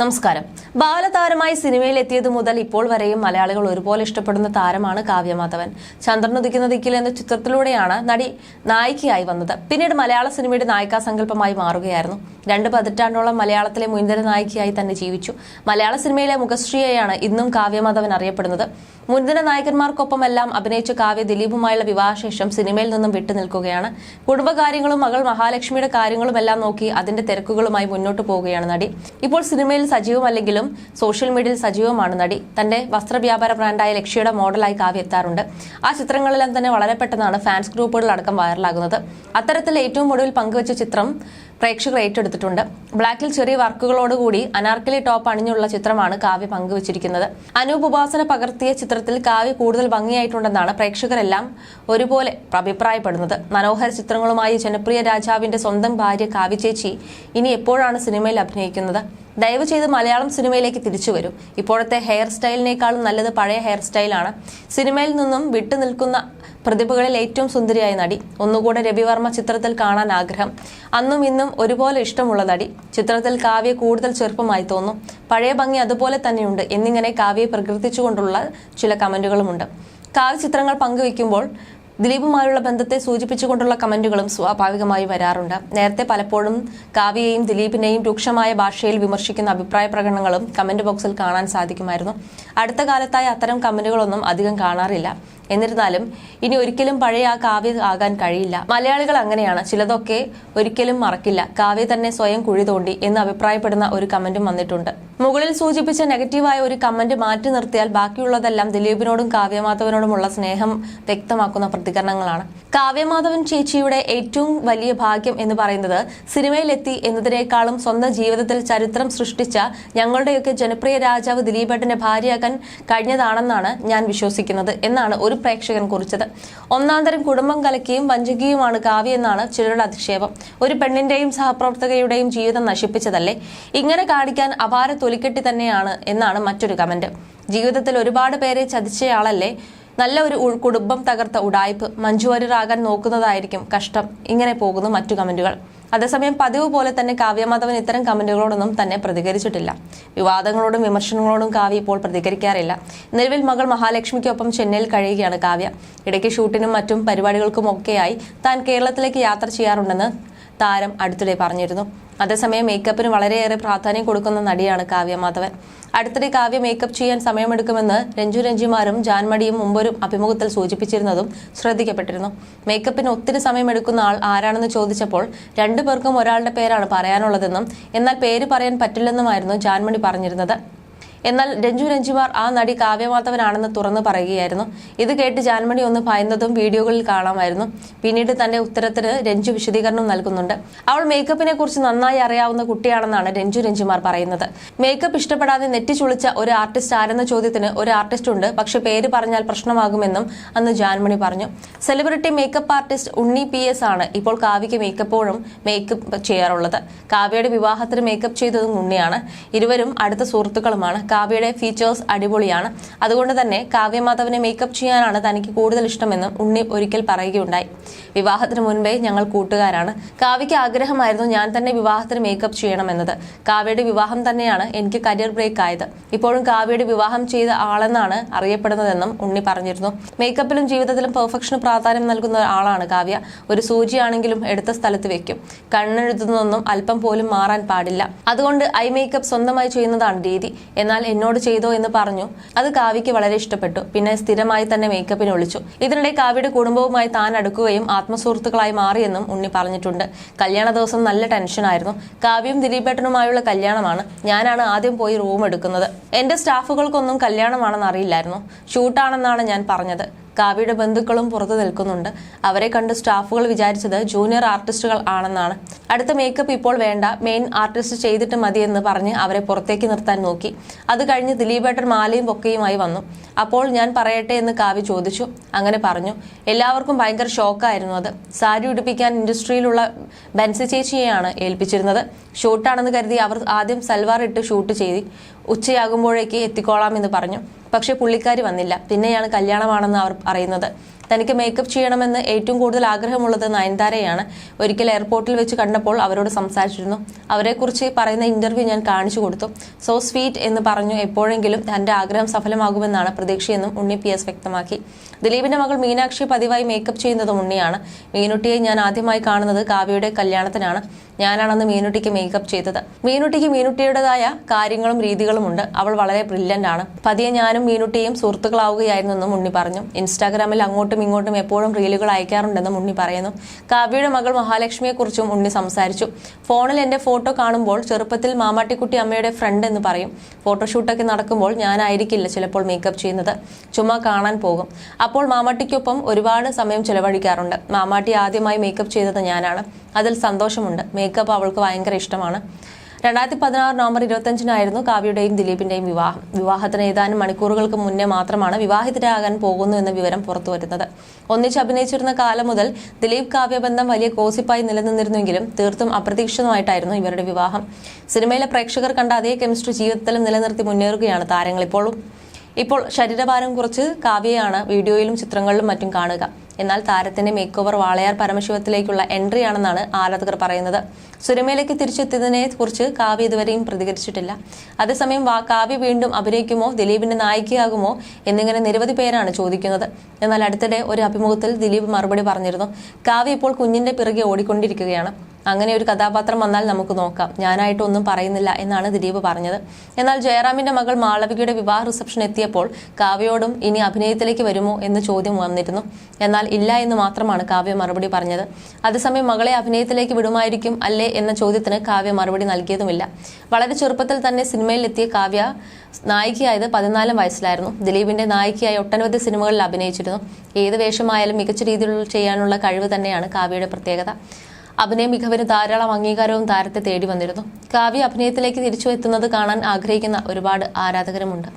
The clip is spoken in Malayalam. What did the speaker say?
നമസ്കാരം. ബാലതാരമായി സിനിമയിൽ എത്തിയത് മുതൽ ഇപ്പോൾ വരെയും മലയാളികൾ ഒരുപോലെ ഇഷ്ടപ്പെടുന്ന താരമാണ് കാവ്യമാധവൻ ചന്ദ്രനുദിക്കുന്ന ദിക്കിൽ എന്ന ചിത്രത്തിലൂടെയാണ് നടി നായികയായി വന്നത്. പിന്നീട് മലയാള സിനിമയുടെ നായികാ സങ്കല്പമായി മാറുകയായിരുന്നു. രണ്ട് പതിറ്റാണ്ടോളം മലയാളത്തിലെ മുൻനിര നായികയായി തന്നെ ജീവിച്ചു. മലയാള സിനിമയിലെ മുഖശ്രീയായാണ് ഇന്നും കാവ്യമാധവൻ അറിയപ്പെടുന്നത്. മുൻനിര നായകന്മാർക്കൊപ്പമെല്ലാം അഭിനയിച്ച കാവ്യ ദിലീപുമായുള്ള വിവാഹശേഷം സിനിമയിൽ നിന്നും വിട്ടുനിൽക്കുകയാണ് കുടുംബകാര്യങ്ങളും മകൾ മഹാലക്ഷ്മിയുടെ കാര്യങ്ങളും എല്ലാം നോക്കി അതിന്റെ തിരക്കുകളുമായി മുന്നോട്ട് പോവുകയാണ് നടി. ഇപ്പോൾ സിനിമയിൽ സജീവമല്ലെങ്കിലും സോഷ്യൽ മീഡിയയിൽ സജീവമാണ് നടി. തന്റെ വസ്ത്രവ്യാപാര ബ്രാൻഡായ ലക്ഷ്യയുടെ മോഡലായി കാവ്യ എത്താറുണ്ട്. ആ ചിത്രങ്ങളെല്ലാം തന്നെ വളരെ പെട്ടെന്നാണ് ഫാൻസ് ഗ്രൂപ്പുകളിലടക്കം വൈറലാകുന്നത്. അത്തരത്തിൽ ഏറ്റവും ഒടുവിൽ പങ്കുവച്ച ചിത്രം പ്രേക്ഷകർ ഏറ്റെടുത്തിട്ടുണ്ട്. ബ്ലാക്കിൽ ചെറിയ വർക്കുകളോടുകൂടി അനാർക്കലി ടോപ്പ് അണിഞ്ഞുള്ള ചിത്രമാണ് കാവ്യ പങ്കുവച്ചിരിക്കുന്നത്. അനൂപ് ഉപാസന പകർത്തിയ ചിത്രത്തിൽ കാവ്യ കൂടുതൽ ഭംഗിയായിട്ടുണ്ടെന്നാണ് പ്രേക്ഷകരെല്ലാം ഒരുപോലെ അഭിപ്രായപ്പെടുന്നത്. മനോഹര ചിത്രങ്ങളുമായി ജനപ്രിയ രാജാവിന്റെ സ്വന്തം ഭാര്യ കാവ്യ ചേച്ചി ഇനി എപ്പോഴാണ് സിനിമയിൽ അഭിനയിക്കുന്നത്? ദയവ് ചെയ്ത് മലയാളം സിനിമയിലേക്ക് തിരിച്ചു വരും. ഇപ്പോഴത്തെ ഹെയർ സ്റ്റൈലിനേക്കാളും നല്ലത് പഴയ ഹെയർ സ്റ്റൈലാണ്. സിനിമയിൽ നിന്നും വിട്ടുനിൽക്കുന്ന പ്രതിഭകളിൽ ഏറ്റവും സുന്ദരിയായ നടി. ഒന്നുകൂടെ രവിവർമ്മ ചിത്രത്തിൽ കാണാൻ ആഗ്രഹം. അന്നും ഇന്നും ഒരുപോലെ ഇഷ്ടമുള്ള നടി. ചിത്രത്തിൽ കാവ്യ കൂടുതൽ ചെറുപ്പമായി തോന്നും. പഴയ ഭംഗി അതുപോലെ തന്നെയുണ്ട് എന്നിങ്ങനെ കാവ്യയെ പ്രകീർത്തിച്ചുകൊണ്ടുള്ള ചില കമന്റുകളുമുണ്ട്. കാവ്യ ചിത്രങ്ങൾ പങ്കുവയ്ക്കുമ്പോൾ ദിലീപുമായുള്ള ബന്ധത്തെ സൂചിപ്പിച്ചുകൊണ്ടുള്ള കമന്റുകളും സ്വാഭാവികമായി വരാറുണ്ട്. നേരത്തെ പലപ്പോഴും കാവ്യയെയും ദിലീപിനെയും രൂക്ഷമായ ഭാഷയിൽ വിമർശിക്കുന്ന അഭിപ്രായ പ്രകടനങ്ങളും കമന്റ് ബോക്സിൽ കാണാൻ സാധിക്കുമായിരുന്നു. അടുത്ത കാലത്തായി അത്തരം കമന്റുകളൊന്നും അധികം കാണാറില്ല. എന്നിരുന്നാലും ഇനി ഒരിക്കലും പഴയ ആ കാവ്യ ആകാൻ കഴിയില്ല. മലയാളികൾ അങ്ങനെയാണ്. ചിലതൊക്കെ ഒരിക്കലും മറക്കില്ല. കാവ്യ തന്നെ സ്വയം കുഴി തോണ്ടി എന്ന് അഭിപ്രായപ്പെടുന്ന ഒരു കമന്റും വന്നിട്ടുണ്ട്. മുകളിൽ സൂചിപ്പിച്ച നെഗറ്റീവായ ഒരു കമന്റ് മാറ്റി നിർത്തിയാൽ ബാക്കിയുള്ളതെല്ലാം ദിലീപിനോടും കാവ്യമാധവനോടുമുള്ള സ്നേഹം വ്യക്തമാക്കുന്ന പ്രതികരണങ്ങളാണ്. കാവ്യമാധവൻ ചേച്ചിയുടെ ഏറ്റവും വലിയ ഭാഗ്യം എന്ന് പറയുന്നത് സിനിമയിലെത്തി എന്നതിനേക്കാളും സ്വന്തം ജീവിതത്തിൽ ചരിത്രം സൃഷ്ടിച്ച ഞങ്ങളുടെയൊക്കെ ജനപ്രിയ രാജാവ് ദിലീപേട്ടന്റെ ഭാര്യയാക്കാൻ കഴിഞ്ഞതാണെന്നാണ് ഞാൻ വിശ്വസിക്കുന്നത് എന്നാണ് ഒരു പ്രേക്ഷകൻ കുറിച്ചത് ഒന്നാം തരം കുടുംബം കലക്കിയും വഞ്ചകിയുമാണ് കാവ്യെന്നാണ് ചിലരുടെ അധിക്ഷേപം. ഒരു പെണ്ണിന്റെയും സഹപ്രവർത്തകയുടെയും ജീവിതം നശിപ്പിച്ചതല്ലേ? ഇങ്ങനെ കാണിക്കാൻ അപാര തൊലിക്കെട്ടി തന്നെയാണ് എന്നാണ് മറ്റൊരു കമന്റ്. ജീവിതത്തിൽ ഒരുപാട് പേരെ ചതിച്ചയാളല്ലേ? നല്ല ഒരു കുടുംബം തകർത്ത ഉടായ്പ്. മഞ്ജുവാര്യരാകാൻ നോക്കുന്നതായിരിക്കും കഷ്ടം. ഇങ്ങനെ പോകുന്നു മറ്റു കമന്റുകൾ. അതേസമയം പതിവ് പോലെ തന്നെ കാവ്യമാധവൻ ഇത്തരം കമന്റുകളോടൊന്നും തന്നെ പ്രതികരിച്ചിട്ടില്ല. വിവാദങ്ങളോടും വിമർശനങ്ങളോടും കാവ്യ ഇപ്പോൾ പ്രതികരിക്കാറില്ല. നിലവിൽ മകൾ മഹാലക്ഷ്മിക്കൊപ്പം ചെന്നൈയിൽ കഴിയുകയാണ് കാവ്യ. ഇടയ്ക്ക് ഷൂട്ടിനും മറ്റും പരിപാടികൾക്കും ഒക്കെയായി താൻ കേരളത്തിലേക്ക് യാത്ര ചെയ്യാറുണ്ടെന്ന് താരം അടുത്തിടെ പറഞ്ഞിരുന്നു. അതേസമയം മേക്കപ്പിന് വളരെയേറെ പ്രാധാന്യം കൊടുക്കുന്ന നടിയാണ് കാവ്യ മാധവൻ. അടുത്തിടെ കാവ്യ മേക്കപ്പ് ചെയ്യാൻ സമയമെടുക്കുമെന്ന് രഞ്ജു രഞ്ജിമാരും ജാൻമടിയും മുമ്പൊരു അഭിമുഖത്തിൽ സൂചിപ്പിച്ചിരുന്നതും ശ്രദ്ധിക്കപ്പെട്ടിരുന്നു. മേക്കപ്പിന് ഒത്തിരി സമയമെടുക്കുന്ന ആൾ ആരാണെന്ന് ചോദിച്ചപ്പോൾ രണ്ടു പേർക്കും ഒരാളുടെ പേരാണ് പറയാനുള്ളതെന്നും എന്നാൽ പേര് പറയാൻ പറ്റില്ലെന്നുമായിരുന്നു ജാൻമണി പറഞ്ഞിരുന്നത്. എന്നാൽ രഞ്ജു രഞ്ജിമാർ ആ നടി കാവ്യമാധവനാണെന്ന് തുറന്നു പറയുകയായിരുന്നു. ഇത് കേട്ട് ജാൻമണി ഒന്ന് ഭയന്നതും വീഡിയോകളിൽ കാണാമായിരുന്നു. പിന്നീട് തന്റെ ഉത്തരത്തിന് രഞ്ജു വിശദീകരണം നൽകുന്നുണ്ട്. അവൾ മേക്കപ്പിനെ കുറിച്ച് നന്നായി അറിയാവുന്ന കുട്ടിയാണെന്നാണ് രഞ്ജു രഞ്ജിമാർ പറയുന്നത്. മേക്കപ്പ് ഇഷ്ടപ്പെടാതെ നെറ്റി ചുളിച്ച ഒരു ആർട്ടിസ്റ്റ് ആരെന്ന ചോദ്യത്തിന് ഒരു ആർട്ടിസ്റ്റ് ഉണ്ട്. പക്ഷെ പേര് പറഞ്ഞാൽ പ്രശ്നമാകുമെന്നും അന്ന് ജാൻമണി പറഞ്ഞു. Celebrity makeup artist Unni P S ആണ് ഇപ്പോൾ കാവ്യയ്ക്ക് മേക്കപ്പോഴും മേക്കപ്പ് ചെയ്യാറുള്ളത്. കാവ്യയുടെ വിവാഹത്തിന് മേക്കപ്പ് ചെയ്തതും ഉണ്ണിയാണ്. ഇരുവരും അടുത്ത സുഹൃത്തുക്കളുമാണ്. കാവ്യയുടെ ഫീച്ചേഴ്സ് അടിപൊളിയാണ്. അതുകൊണ്ട് തന്നെ കാവ്യമാധവനെ മേക്കപ്പ് ചെയ്യാനാണ് തനിക്ക് കൂടുതൽ ഇഷ്ടമെന്നും ഉണ്ണി ഒരിക്കൽ പറയുകയുണ്ടായി. വിവാഹത്തിന് മുൻപേ ഞങ്ങൾ കൂട്ടുകാരാണ്. കാവ്യയ്ക്ക് ആഗ്രഹമായിരുന്നു ഞാൻ തന്നെ വിവാഹത്തിന് മേക്കപ്പ് ചെയ്യണമെന്നത്. കാവ്യയുടെ വിവാഹം തന്നെയാണ് എനിക്ക് കരിയർ ബ്രേക്ക് ആയത്. ഇപ്പോഴും കാവ്യയുടെ വിവാഹം ചെയ്ത ആളെന്നാണ് അറിയപ്പെടുന്നതെന്നും ഉണ്ണി പറഞ്ഞിരുന്നു. മേക്കപ്പിലും ജീവിതത്തിലും പെർഫെക്ഷന് പ്രാധാന്യം നൽകുന്ന ആളാണ് കാവ്യ. ഒരു സൂചിയാണെങ്കിലും എടുത്ത സ്ഥലത്ത് വെക്കും. കണ്ണെഴുതുന്നതൊന്നും അല്പം പോലും മാറാൻ പാടില്ല. അതുകൊണ്ട് ഐ മേക്കപ്പ് സ്വന്തമായി ചെയ്യുന്നതാണ് രീതി. എന്നാൽ എന്നോട് ചെയ്തോ എന്ന് പറഞ്ഞു. അത് കാവ്യയ്ക്ക് വളരെ ഇഷ്ടപ്പെട്ടു. പിന്നെ സ്ഥിരമായി തന്നെ മേക്കപ്പിന് വിളിച്ചു. ഇതിനിടെ കാവ്യയുടെ കുടുംബവുമായി താൻ അടുക്കുകയും ആത്മസുഹൃത്തുക്കളായി മാറിയെന്നും ഉണ്ണി പറഞ്ഞിട്ടുണ്ട്. കല്യാണ ദിവസം നല്ല ടെൻഷനായിരുന്നു കാവ്യയും ദിലീപേട്ടനുമായുള്ള കല്യാണമാണ്. ഞാനാണ് ആദ്യം പോയി റൂം എടുക്കുന്നത്. എന്റെ സ്റ്റാഫുകൾക്കൊന്നും കല്യാണമാണെന്ന് അറിയില്ലായിരുന്നു. ഷൂട്ടാണെന്നാണ് ഞാൻ പറഞ്ഞത്. കാവ്യയുടെ ബന്ധുക്കളും പുറത്തു നിൽക്കുന്നുണ്ട്. അവരെ കണ്ട് സ്റ്റാഫുകൾ വിചാരിച്ചത് ജൂനിയർ ആർട്ടിസ്റ്റുകൾ ആണെന്നാണ്. അടുത്ത മേക്കപ്പ് ഇപ്പോൾ വേണ്ട മെയിൻ ആർട്ടിസ്റ്റ് ചെയ്തിട്ട് മതിയെന്ന് പറഞ്ഞ് അവരെ പുറത്തേക്ക് നിർത്താൻ നോക്കി. അത് കഴിഞ്ഞ് ദിലീപേട്ടൻ മാലയും പൊക്കയുമായി വന്നു. അപ്പോൾ ഞാൻ പറയട്ടെ എന്ന് കാവ്യ ചോദിച്ചു. അങ്ങനെ പറഞ്ഞു. എല്ലാവർക്കും ഭയങ്കര ഷോക്കായിരുന്നു അത്. സാരി ഉടുപ്പിക്കാൻ ഇൻഡസ്ട്രിയിലുള്ള ബെൻസി ചേച്ചിയെയാണ് ഏൽപ്പിച്ചിരുന്നത്. ഷൂട്ടാണെന്ന് കരുതി അവർ ആദ്യം സൽവാർ ഇട്ട് ഷൂട്ട് ചെയ്തി. ഉച്ചയാകുമ്പോഴേക്ക് എത്തിക്കോളാം എന്ന് പറഞ്ഞു. പക്ഷേ പുള്ളിക്കാരി വന്നില്ല. പിന്നെയാണ് കല്യാണമാണെന്ന് അവർ അറിയുന്നത് തനിക്ക് മേക്കപ്പ് ചെയ്യണമെന്ന് ഏറ്റവും കൂടുതൽ ആഗ്രഹമുള്ളത് നയൻതാരയാണ്. ഒരിക്കൽ എയർപോർട്ടിൽ വെച്ച് കണ്ടപ്പോൾ അവരോട് സംസാരിച്ചിരുന്നു. അവരെക്കുറിച്ച് പറയുന്ന ഇന്റർവ്യൂ ഞാൻ കാണിച്ചു കൊടുത്തു. സോ സ്വീറ്റ് എന്ന് പറഞ്ഞു എപ്പോഴെങ്കിലും തന്റെ ആഗ്രഹം സഫലമാകുമെന്നാണ് പ്രതീക്ഷയെന്നും ഉണ്ണി പി എസ് വ്യക്തമാക്കി. ദിലീപിന്റെ മകൾ മീനാക്ഷി പതിവായി മേക്കപ്പ് ചെയ്യുന്നതും ഉണ്ണിയാണ്. മീനുട്ടിയെ ഞാൻ ആദ്യമായി കാണുന്നത് കാവ്യയുടെ കല്യാണത്തിനാണ്. ഞാനാണെന്ന് മീനുട്ടിക്ക് മേക്കപ്പ് ചെയ്തത്. മീനുട്ടിക്ക് മീനുട്ടിയുടേതായ കാര്യങ്ങളും രീതികളും ഉണ്ട്. അവൾ വളരെ ബ്രില്യന്റ് ആണ്. പതിയെ ഞാനും മീനുട്ടിയും സുഹൃത്തുക്കളാവുകയായിരുന്നെന്നും ഉണ്ണി പറഞ്ഞു. ഇൻസ്റ്റാഗ്രാമിൽ അങ്ങോട്ടും ഇങ്ങോട്ടും എപ്പോഴും റീലുകൾ അയക്കാറുണ്ടെന്നും ഉണ്ണി പറയുന്നു. കാവ്യയുടെ മകൾ മഹാലക്ഷ്മിയെക്കുറിച്ചും ഉണ്ണി സംസാരിച്ചു. ഫോണിൽ എന്റെ ഫോട്ടോ കാണുമ്പോൾ ചെറുപ്പത്തിൽ മാമാട്ടിക്കുട്ടി അമ്മയുടെ ഫ്രണ്ട് എന്ന് പറയും. ഫോട്ടോഷൂട്ടൊക്കെ നടക്കുമ്പോൾ ഞാനായിരിക്കില്ല ചിലപ്പോൾ മേക്കപ്പ് ചെയ്യുന്നത്. ചുമ്മാ കാണാൻ പോകും. അപ്പോൾ മാമാട്ടിക്കൊപ്പം ഒരുപാട് സമയം ചിലവഴിക്കാറുണ്ട്. മാമാട്ടി ആദ്യമായി മേക്കപ്പ് ചെയ്തത് ഞാനാണ്. അതിൽ സന്തോഷമുണ്ട്. മേക്കപ്പ് അവൾക്ക് ഭയങ്കര ഇഷ്ടമാണ്. രണ്ടായിരത്തി പതിനാറ് നവംബർ ഇരുപത്തഞ്ചിനായിരുന്നു കാവ്യയുടെയും ദിലീപിന്റെയും വിവാഹം. വിവാഹത്തിന് ഏതാനും മണിക്കൂറുകൾക്ക് മുന്നേ മാത്രമാണ് വിവാഹിതരാകാൻ പോകുന്നു എന്ന വിവരം പുറത്തുവരുന്നത്. ഒന്നിച്ച് അഭിനയിച്ചിരുന്ന കാലം മുതൽ ദിലീപ് കാവ്യബന്ധം വലിയ കോസിപ്പായി നിലനിന്നിരുന്നെങ്കിലും തീർത്തും അപ്രതീക്ഷിതമായിട്ടായിരുന്നു ഇവരുടെ വിവാഹം. സിനിമയിലെ പ്രേക്ഷകർ കണ്ട അതേ കെമിസ്ട്രി ജീവിതത്തിലും നിലനിർത്തി മുന്നേറുകയാണ് താരങ്ങൾ ഇപ്പോഴും. ഇപ്പോൾ ശരീരഭാരം കുറച്ച് കാവ്യയാണ് വീഡിയോയിലും ചിത്രങ്ങളിലും മറ്റും കാണുക. എന്നാൽ താരത്തിന്റെ മേക്ക് ഓവർ വാളയാർ പരമശിവത്തിലേക്കുള്ള എൻട്രി ആണെന്നാണ് ആരാധകർ പറയുന്നത്. സുരമേലയ്ക്ക് തിരിച്ചെത്തിയതിനെ കുറിച്ച് കാവ്യ ഇതുവരെയും പ്രതികരിച്ചിട്ടില്ല. അതേസമയം കാവ്യ വീണ്ടും അഭിനയിക്കുമോ? ദിലീപിന്റെ നായികയാകുമോ? എന്നിങ്ങനെ നിരവധി പേരാണ് ചോദിക്കുന്നത്. എന്നാൽ അടുത്തിടെ ഒരു അഭിമുഖത്തിൽ ദിലീപ് മറുപടി പറഞ്ഞിരുന്നു. കാവ്യ ഇപ്പോൾ കുഞ്ഞിന്റെ പിറകെ ഓടിക്കൊണ്ടിരിക്കുകയാണ്. അങ്ങനെ ഒരു കഥാപാത്രം വന്നാൽ നമുക്ക് നോക്കാം. ഞാനായിട്ട് ഒന്നും പറയുന്നില്ല എന്നാണ് ദിലീപ് പറഞ്ഞത്. എന്നാൽ ജയറാമിന്റെ മകൾ മാളവികയുടെ വിവാഹ റിസപ്ഷൻ എത്തിയപ്പോൾ കാവ്യയോടും ഇനി അഭിനയത്തിലേക്ക് വരുമോ എന്ന് ചോദ്യം വന്നിരുന്നു. എന്നാൽ ഇല്ല എന്ന് മാത്രമാണ് കാവ്യ മറുപടി പറഞ്ഞത്. അതേസമയം മകളെ അഭിനയത്തിലേക്ക് വിടുമായിരിക്കും അല്ലേ എന്ന ചോദ്യത്തിന് കാവ്യ മറുപടി നൽകിയതുമില്ല. വളരെ ചെറുപ്പത്തിൽ തന്നെ സിനിമയിൽ എത്തിയ കാവ്യ നായികയായത് പതിനാലാം വയസ്സിലായിരുന്നു. ദിലീപിന്റെ നായികയായി ഒട്ടനവധി സിനിമകളിൽ അഭിനയിച്ചിരുന്നു. ഏത് വേഷമായാലും മികച്ച രീതിയിൽ ചെയ്യാനുള്ള കഴിവ് തന്നെയാണ് കാവ്യയുടെ പ്രത്യേകത. അഭിനയ മികവിന് ധാരാളം അംഗീകാരവും താരത്തെ തേടി വന്നിരുന്നു. കാവ്യ അഭിനയത്തിലേക്ക് തിരിച്ചു എത്തുന്നത് കാണാൻ ആഗ്രഹിക്കുന്ന ഒരുപാട് ആരാധകരുമുണ്ട്.